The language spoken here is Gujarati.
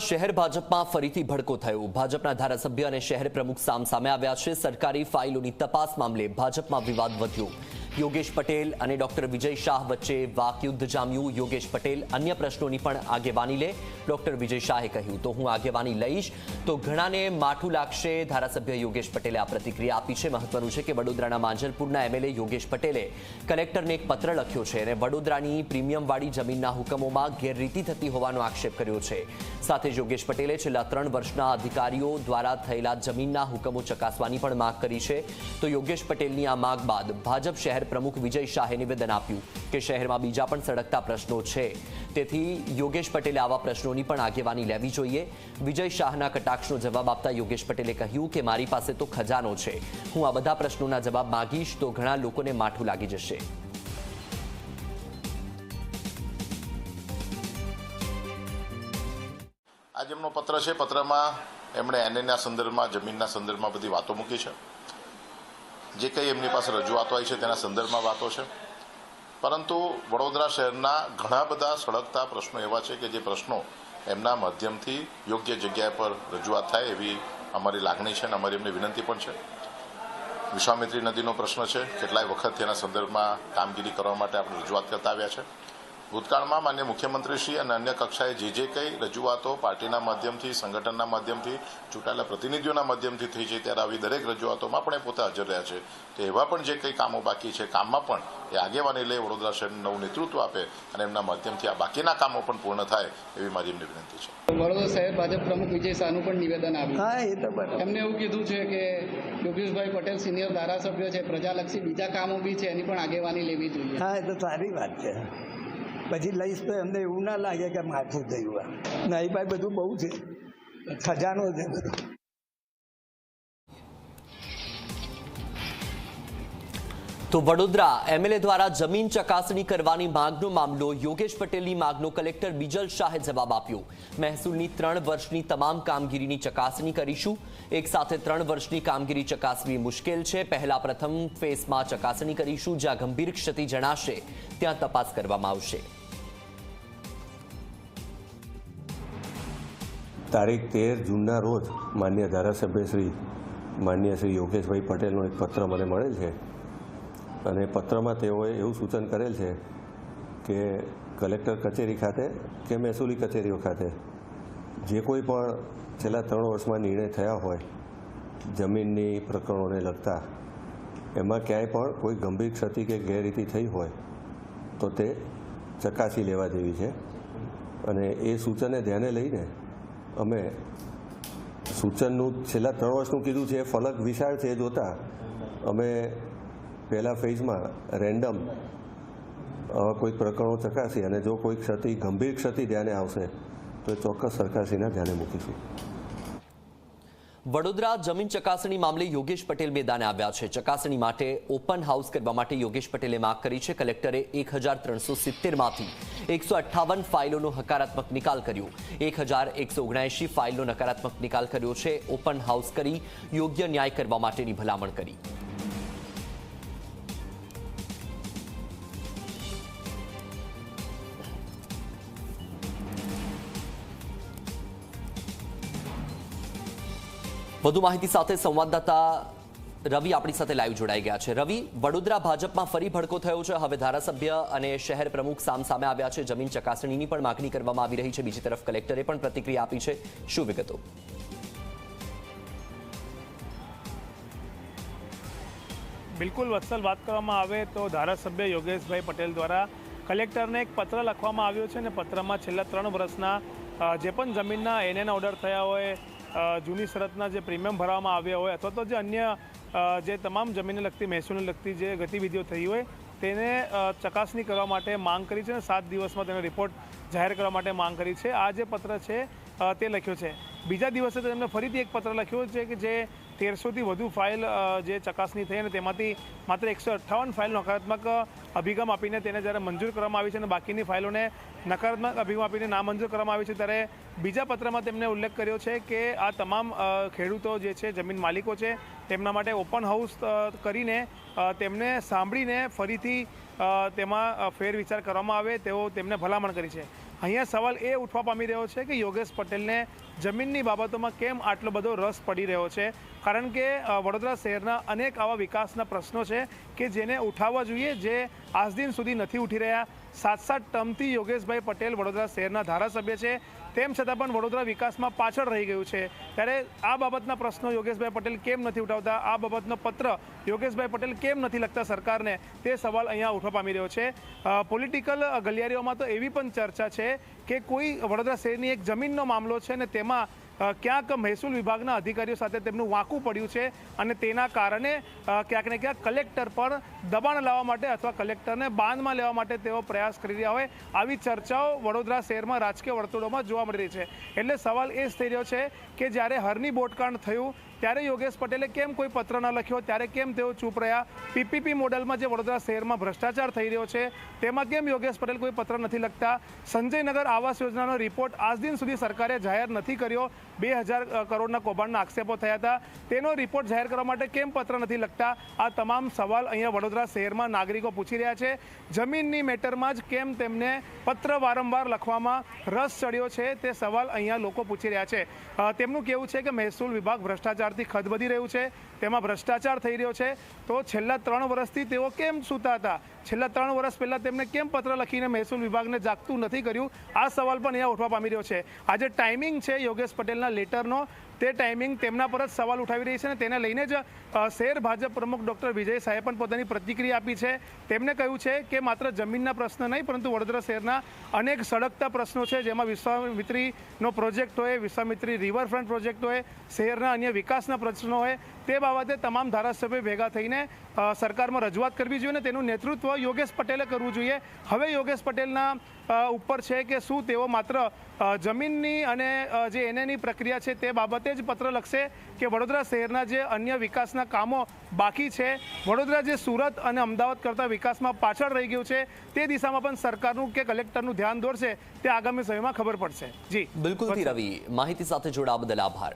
શહેર ભાજપમાં ફરીથી ભડકો થયો. ભાજપના ધારાસભ્ય અને શહેર પ્રમુખ સામસામે આવ્યા છે. સરકારી ફાઇલોની તપાસ મામલે ભાજપમાં વિવાદ વધ્યો. યોગેશ પટેલ અને ડોક્ટર વિજય શાહ વચ્ચે વાકયુદ્ધ જામ્યું. યોગેશ પટેલ અન્ય પ્રશ્નોની પણ આગેવાની લે. ડોક્ટર વિજય શાહે કહ્યું, તો હું આગેવાની લઈશ. તો ઘણાને માઠું લાગશે. ધારાસભ્ય યોગેશ પટેલે આ પ્રતિક્રિયા આપી છે. મહત્વનું છે કે વડોદરાના માંજલપુરના એમએલએ યોગેશ પટેલે કલેક્ટરને એક પત્ર લખ્યો છે અને વડોદરાની પ્રીમિયમવાળી જમીનના હુકમોમાં ગેરરીતિ થતી હોવાનો આક્ષેપ કર્યો છે. સાથે જ યોગેશ પટેલે છેલ્લા ત્રણ વર્ષના અધિકારીઓ દ્વારા થયેલા જમીનના હુકમો ચકાસવાની પણ માંગ કરી છે. તો યોગેશ પટેલની આ માંગ બાદ ભાજપ શહેર પ્રમુખ વિજય શાહે નિવેદન આપ્યું કે શહેરમાં બીજા પણ સળગતા પ્રશ્નો છે. તેથી યોગેશ પટેલે આવા પ્રશ્નોની પણ આગેવાની લેવી જોઈએ. વિજય શાહના કટાક્ષનો જવાબ આપતા યોગેશ પટેલે કહ્યું કે મારી પાસે તો ખજાનો છે. હું આ બધા પ્રશ્નોના જવાબ માગીશ તો ઘણા લોકોને માઠું લાગી જશે. આજે એમનો પત્ર છે. પત્રમાં એમણે એનએના સંદર્ભમાં, જમીનના સંદર્ભમાં બધી વાતો મૂકી છે. જે કંઈ એમની પાસે રજૂઆતો આવી છે, તેના સંદર્ભમાં વાતો છે. પરંતુ વડોદરા શહેરના ઘણા બધા સળગતા પ્રશ્નો એવા છે કે જે પ્રશ્નો એમના માધ્યમથી યોગ્ય જગ્યા પર રજૂઆત થાય એવી અમારી લાગણી છે અને અમારી એમની વિનંતી પણ છે. વિશ્વામિત્રી નદીનો પ્રશ્ન છે, કેટલાય વખત તેના સંદર્ભમાં કામગીરી કરવા માટે આપણે રજૂઆત કરતા આવ્યા છે. ભૂતકાળમાં માન્ય મુખ્યમંત્રીશ્રી અને અન્ય કક્ષાએ જે જે કંઈ રજૂઆતો પાર્ટીના માધ્યમથી સંગઠનના માધ્યમથી ચૂંટાયેલા પ્રતિનિધિઓના માધ્યમથી થઈ છે ત્યારે આવી દરેક રજૂઆતોમાં પણ એ પોતે હાજર રહ્યા છે. તો એવા પણ જે કંઈ કામો બાકી છે કામમાં પણ એ આગેવાની લઈ વડોદરા શહેરનું નવું નેતૃત્વ આપે અને એમના માધ્યમથી આ બાકીના કામો પણ પૂર્ણ થાય એવી મારી એમની વિનંતી છે. વડોદરા શહેર ભાજપ પ્રમુખ વિજય શાહનું પણ નિવેદન આવ્યું એમને એવું કીધું છે કે યોગેશભાઈ પટેલ સિનિયર ધારાસભ્ય છે પ્રજાલક્ષી બીજા કામો બી છે એની પણ આગેવાની લેવી જોઈએ. હા એ તો સારી વાત છે. પછી લઈશ તો એમને એવું ના લાગે કે માથું થયું આ. નહીં ભાઈ બધું બહુ છે. ખજાનો છે બધો. તો વડોદરા એમએલએ દ્વારા જમીન ચકાસણી કરવાની માંગનો મામલો યોગેશ પટેલની માંગનો કલેક્ટર બિજલ શાહે જવાબ આપ્યો. મહેસૂલની ત્રણ વર્ષની તમામ કામગીરીની ચકાસણી કરીશું. એક સાથે ત્રણ વર્ષની કામગીરી ચકાસવી મુશ્કેલ છે. પહેલા પ્રથમ ફેસમાં ચકાસણી કરીશું, જ્યાં ગંભીર ક્ષતિ જણાશે. ત્યાં તપાસ કરવામાં આવશે. તારીખ તેર જૂનના રોજ માન્ય ધારાસભ્ય શ્રી, માન્ય શ્રી યોગેશભાઈ પટેલનો એક પત્ર મને મળેલ છે. અને પત્રમાં તેઓએ એવું સૂચન કરેલ છે કે કલેક્ટર કચેરી ખાતે કે મહેસૂલી કચેરીઓ ખાતે જે કોઈ પણ છેલ્લા ત્રણ વર્ષમાં નિર્ણય થયા હોય જમીનની પ્રકરણોને લગતા, એમાં ક્યાંય પણ કોઈ ગંભીર ક્ષતિ કે ગેરરીતિ થઈ હોય તો તે ચકાસી લેવા જેવી છે. અને એ સૂચને ધ્યાને લઈને અમે સૂચનનું છેલ્લા ત્રણ વર્ષનું કીધું છે, ફલક વિશાળ છે એ જોતાં અમે પહેલા ફેઝમાં રેન્ડમ કોઈક પ્રકરણો ચકાસી અને જો કોઈ ક્ષતિ, ગંભીર ક્ષતિ ધ્યાને આવશે, તો એ ચોક્કસ સરકારશ્રીના ધ્યાને મૂકીશું. વડોદરા જમીન ચકાસણી મામલે યોગેશ પટેલ મેદાને આવ્યા છે. ચકાસણી માટે ઓપન હાઉસ કરવા માટે યોગેશ પટેલે માંગ કરી છે. કલેક્ટરે એક હજાર ત્રણસો સિત્તેરમાંથી એકસો અઠ્ઠાવન ફાઇલોનો હકારાત્મક નિકાલ કર્યો. એક હજાર એકસો ઓગણએંશી ફાઇલનો નકારાત્મક નિકાલ કર્યો છે. ઓપન હાઉસ કરી યોગ્ય ન્યાય કરવા માટેની ભલામણ કરી. વધુ માહિતી સાથે સંવાદદાતા રવિ આપણી સાથે લાઈવ જોડાઈ ગયા છે. રવિ, વડોદરા ભાજપમાં ફરી ભડકો થયો છે. હવે ધારાસભ્ય અને શહેર પ્રમુખ સામસામે આવ્યા છે. જમીન ચકાસણીની પણ માગણી કરવામાં આવી રહી છે. બીજી તરફ કલેક્ટરે પણ પ્રતિક્રિયા આપી છે. શું વિગતો? બિલકુલ, વત્સલ વાત કરવામાં આવે તો ધારાસભ્ય યોગેશભાઈ પટેલ દ્વારા કલેક્ટરને એક પત્ર લખવામાં આવ્યો છે અને પત્રમાં છેલ્લા ત્રણ વર્ષના જે પણ જમીનના એનએન ઓર્ડર થયા હોય જૂની શરતના જે પ્રીમિયમ ભરવામાં આવ્યા હોય અથવા તો જે અન્ય જે તમામ જમીનને લગતી, મહેસૂલને લગતી જે ગતિવિધિઓ થઈ હોય તેને ચકાસણી કરવા માટે માંગ કરી છે અને સાત દિવસમાં તેનો રિપોર્ટ જાહેર કરવા માટે માંગ કરી છે. આ જે પત્ર છે તે લખ્યો છે. બીજા દિવસે તેમણે ફરીથી એક પત્ર લખ્યો છે કે જે તેરસોથી વધુ ફાઇલ જે ચકાસણી થઈ અને તેમાંથી માત્ર એકસો અઠ્ઠાવન ફાઇલ નકારાત્મક અભિગમ આપીને તેને જ્યારે મંજૂર કરવામાં આવી છે અને બાકીની ફાઇલોને નકારાત્મક અભિગમ આપીને નામંજૂર કરવામાં આવી છે, ત્યારે બીજા પત્રમાં તેમણે ઉલ્લેખ કર્યો છે કે આ તમામ ખેડૂતો જે છે, જમીન માલિકો છે, તેમના માટે ઓપન હાઉસ કરીને તેમને સાંભળીને ફરીથી તેમાં ફેરવિચાર કરવામાં આવે તેવો તેમને ભલામણ કરી છે. અહીંયા સવાલ એ ઉઠવા પામી રહ્યો છે કે યોગેશ પટેલને જમીનની બાબતોમાં કેમ આટલો બધો રસ પડી રહ્યો છે? કારણ કે વડોદરા શહેરના અનેક આવા વિકાસના પ્રશ્નો છે કે જેને ઉઠાવવા જોઈએ જે આજ દિન સુધી નથી ઉઠી રહ્યા. સાત સાત ટર્મથી યોગેશભાઈ પટેલ વડોદરા શહેરના ધારાસભ્ય છે. તેમ છતાં પણ વડોદરા વિકાસમાં પાછળ રહી ગયું છે. ત્યારે આ બાબતના પ્રશ્નો યોગેશભાઈ પટેલ કેમ નથી ઉઠાવતા? આ બાબતનો પત્ર યોગેશભાઈ પટેલ કેમ નથી લખતા સરકારને? તે સવાલ અહીંયા ઉઠવા પામી રહ્યો છે. પોલિટિકલ ગલિયારીઓમાં તો એવી પણ ચર્ચા છે કે કોઈ વડોદરા શહેરની એક જમીનનો મામલો છે ને તેમાં ક્યાંક મહેસૂલ વિભાગના અધિકારીઓ સાથે તેમનું વાંકું પડ્યું છે અને તેના કારણે ક્યાંક ને ક્યાંક કલેક્ટર પર દબાણ લાવવા માટે અથવા કલેક્ટરને બાંધમાં લેવા માટે તેઓ પ્રયાસ કરી રહ્યા હોય. આવી ચર્ચાઓ વડોદરા શહેરમાં રાજકીય વર્તુળોમાં જોવા મળી રહી છે. એટલે સવાલ એ જ થઈ રહ્યો છે કે જ્યારે હરની બોટકાંડ થયું ત્યારે યોગેશ પટેલે કેમ કોઈ પત્ર ન લખ્યો? ત્યારે કેમ તેઓ ચૂપ રહ્યા? પીપીપી મોડલમાં જે વડોદરા શહેરમાં ભ્રષ્ટાચાર થઈ રહ્યો છે, તેમાં કેમ યોગેશ પટેલ કોઈ પત્ર નથી લખતા? સંજયનગર આવાસ યોજનાનો રિપોર્ટ આજ દિન સુધી સરકારે જાહેર નથી કર્યો. બે હજાર કરોડના કૌભાંડના આક્ષેપો થયા હતા. તેનો રિપોર્ટ જાહેર કરવા માટે કેમ પત્ર નથી લખતા? આ તમામ સવાલ અહીંયા વડોદરા શહેરમાં નાગરિકો પૂછી રહ્યા છે. જમીનની મેટરમાં જ કેમ તેમને પત્ર વારંવાર લખવામાં રસ ચડ્યો છે, તે સવાલ અહીંયા લોકો પૂછી રહ્યા છે. તેમનું કહેવું છે કે મહેસૂલ વિભાગ ભ્રષ્ટાચારથી ખદબદી રહ્યું છે, તેમાં ભ્રષ્ટાચાર થઈ રહ્યો છે. તો છેલ્લા ત્રણ વર્ષથી તેઓ કેમ સૂતા હતા? છેલ્લા ત્રણ વર્ષ પહેલાં તેમને કેમ પત્ર લખીને મહેસૂલ વિભાગને જાગતું નથી કર્યું? આ સવાલ પણ અહીંયા ઉઠવા પામી રહ્યો છે. આજે ટાઈમિંગ છે યોગેશ પટેલના લેટરનો. તે ટાઈમિંગ તેમના પર જ સવાલ ઉઠાવી રહી છે અને તેને લઈને જ શહેર ભાજપ પ્રમુખ ડૉક્ટર વિજય સાહેબ પણ પોતાની પ્રતિક્રિયા આપી છે. તેમણે કહ્યું છે કે માત્ર જમીનના પ્રશ્ન નહીં, પરંતુ વડોદરા શહેરના અનેક સળગતા પ્રશ્નો છે, જેમાં વિશ્વામિત્રીનો પ્રોજેક્ટ હોય, વિશ્વામિત્રી રિવરફ્રન્ટ પ્રોજેક્ટ હોય, શહેરના અન્ય વિકાસના પ્રશ્નો હોય તે બાબતે તમામ ધારાસભ્યો ભેગા થઈને સરકારમાં રજૂઆત કરવી જોઈએ અને તેનું નેતૃત્વ યોગેશ પટેલે કરવું જોઈએ. હવે યોગેશ પટેલના ઉપર છે કે શું તેઓ માત્ર જમીનની અને જે એનએની પ્રક્રિયા છે તે બાબતે જ પત્ર લખશે કે વડોદરા શહેરના જે અન્ય વિકાસના કામો બાકી છે વડોદરા જે સુરત અને અમદાવાદ કરતાં વિકાસમાં પાછળ રહી ગયું છે તે દિશામાં પણ સરકારનું કે કલેક્ટરનું ધ્યાન દોરશે તે આગામી સમયમાં ખબર પડશે. જી. બિલકુલ રવિ માહિતી સાથે જોડાવા બદલ આભાર.